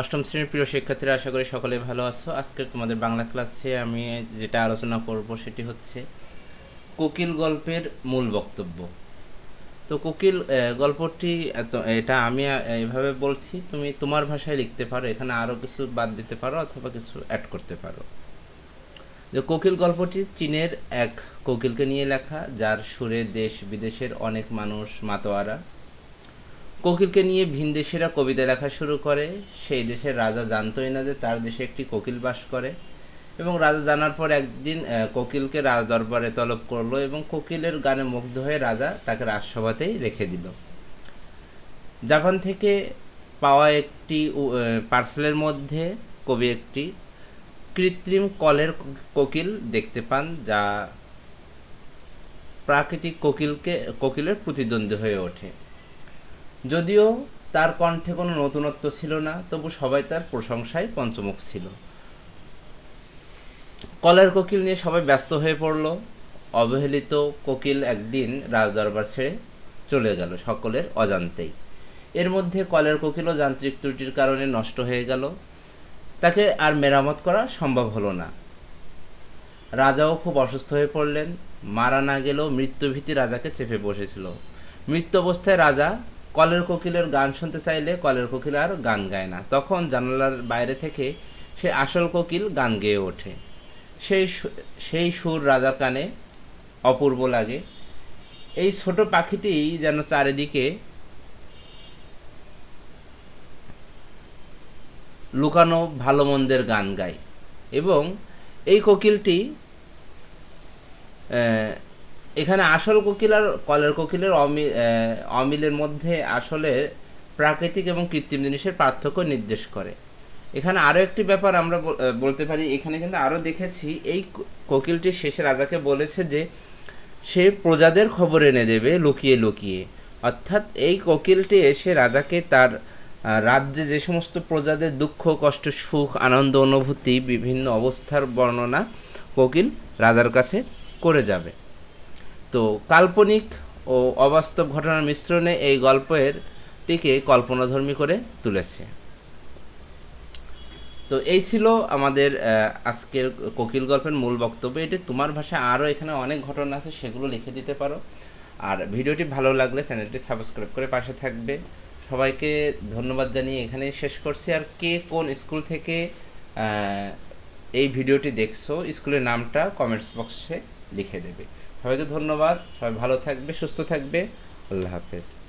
অষ্টম শ্রেণির প্রিয় শিক্ষার্থীরা, আশা করি সকলে ভালো আছো। আজকে তোমাদের বাংলা ক্লাসে আমি যেটা আলোচনা করব সেটি হচ্ছে কোকিল গল্পের মূল বক্তব্য। তো কোকিল গল্পটি এটা আমি এভাবে বলছি, তুমি তোমার ভাষায় লিখতে পারো, এখানে আরও কিছু বাদ দিতে পারো অথবা কিছু অ্যাড করতে পারো। যে কোকিল গল্পটি চীনের এক কোকিলকে নিয়ে লেখা, যার সুরে দেশ বিদেশের অনেক মানুষ মাতোয়ারা। কোকিলকে নিয়ে ভিনদেশিরা কবিতা লেখা শুরু করে। সেই দেশের রাজা জানতোই না যে তার দেশে একটি কোকিল বাস করে। এবং রাজা জানার পর একদিন কোকিলকে রাজ দরবারে তলব করল এবং কোকিলের গানে মুগ্ধ হয়ে রাজা তাকে রাজসভাতেই রেখে দিল। জাপান থেকে পাওয়া একটি পার্সেলের মধ্যে কবি একটি কৃত্রিম কলের কোকিল দেখতে পান, যা প্রাকৃতিক কোকিলকে, কোকিলের প্রতিদ্বন্দ্বী হয়ে ওঠে। যদিও তার কণ্ঠে কোনো নতুনত্ব ছিল না, তবু সবাই তার প্রশংসায় পঞ্চমুখ ছিল। কলের কোকিল নিয়ে সবাই ব্যস্ত হয়ে পড়ল। অবহেলিত কোকিল একদিন রাজদরবার ছেড়ে চলে গেল সকলের অজান্তেই। এর মধ্যে কলের কোকিলও যান্ত্রিক ত্রুটির কারণে নষ্ট হয়ে গেল। তাকে আর মেরামত করা সম্ভব হলো না। রাজাও খুব অসুস্থ হয়ে পড়লেন। মারা না গেলেও মৃত্যুভীতি রাজাকে চেপে বসেছিল। মৃত্যু অবস্থায় রাজা কলের কোকিলের গান শুনতে চাইলে কলের কোকিল আর গান গায় না। তখন জানালার বাইরে থেকে সে আসল কোকিল গান গেয়ে ওঠে। সেই সেই সুর রাজার কানে অপূর্ব লাগে। এই ছোট পাখিটি যেন চারিদিকে লুকানো ভালো মন্দের গান গায়। এবং এই কোকিলটি এখানে আসল কোকিল আর কলের কোকিলের অমি- আহ, অমিলের মধ্যে আসলে প্রাকৃতিক এবং কৃত্রিম জিনিসের পার্থক্য নির্দেশ করে। এখানে আরও একটি ব্যাপার আমরা বলতে পারি এখানে কিন্তু আরও দেখেছি এই কোকিলটি শেষে রাজাকে বলেছে যে সে প্রজাদের খবর এনে দেবে লুকিয়ে লুকিয়ে। অর্থাৎ এই কোকিলটি এসে রাজাকে তার রাজ্যে যে সমস্ত প্রজাদের দুঃখ কষ্ট সুখ আনন্দ অনুভূতি বিভিন্ন অবস্থার বর্ণনা কোকিল রাজার কাছে করে যাবে। তো কাল্পনিক ও অবাস্তব ঘটনার মিশ্রণে এই গল্পের টিকে কল্পনাধর্মী করে তুলেছে। তো এই ছিল আমাদের আজকের কোকিল গল্পের মূল বক্তব্য। এটি তোমার ভাষায় আরও এখানে অনেক ঘটনা আছে, সেগুলো লিখে দিতে পারো। আর ভিডিওটি ভালো লাগলে চ্যানেলটি সাবস্ক্রাইব করে পাশে থাকবে। সবাইকে ধন্যবাদ জানিয়ে এখানেই শেষ করছি। আর কে কোন স্কুল থেকে এই ভিডিওটি দেখছ, স্কুলের নামটা কমেন্টস বক্সে লিখে দেবে। সবাইকে ধন্যবাদ, সবাই ভালো থাকবে, সুস্থ থাকবে, আল্লাহ হাফেজ।